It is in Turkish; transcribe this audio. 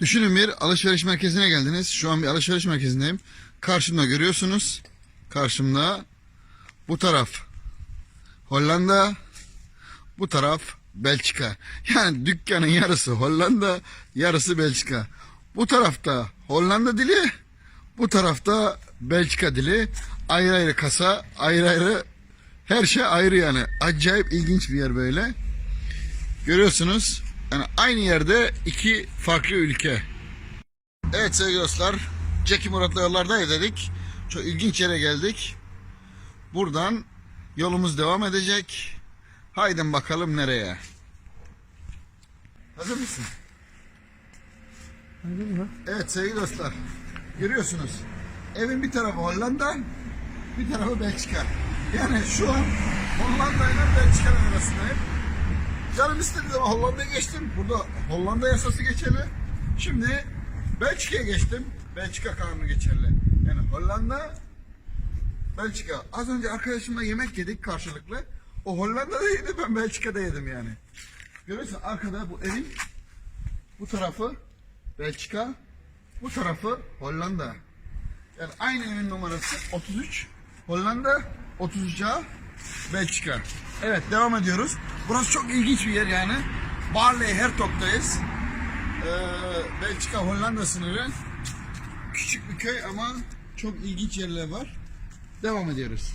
Düşünün bir alışveriş merkezine geldiniz. Şu an bir alışveriş merkezindeyim. Karşımda görüyorsunuz. Karşımda bu taraf Hollanda, bu taraf Belçika. Yani dükkanın yarısı Hollanda, yarısı Belçika. Bu tarafta Hollanda dili, bu tarafta Belçika dili. Ayrı ayrı kasa, ayrı ayrı her şey ayrı yani. Acayip ilginç bir yer böyle. Görüyorsunuz. Yani aynı yerde iki farklı ülke. Evet sevgili dostlar. Ceki Murat'la yollardayız dedik. Çok ilginç yere geldik. Buradan yolumuz devam edecek. Haydi bakalım nereye. Hazır mısın? Evet sevgili dostlar. Görüyorsunuz. Evin bir tarafı Hollanda, bir tarafı Belçika. Yani şu an Hollanda ile Belçika'nın arasındayım. İstedi ama Hollanda'ya geçtim. Burada Hollanda yasası geçerli. Şimdi Belçika'ya geçtim. Belçika kanunu geçerli. Yani Hollanda, Belçika. Az önce arkadaşımla yemek yedik karşılıklı. O Hollanda'da yedi, ben Belçika'da yedim yani. Görüyorsun arkada bu evin bu tarafı Belçika, bu tarafı Hollanda. Yani aynı evin numarası 33 Hollanda, 33 A Belçika. Evet devam ediyoruz. Burası çok ilginç bir yer yani. Barley Hertog'dayız. Ee, Belçika Hollanda sınırı. Küçük bir köy ama çok ilginç yerler var. Devam ediyoruz.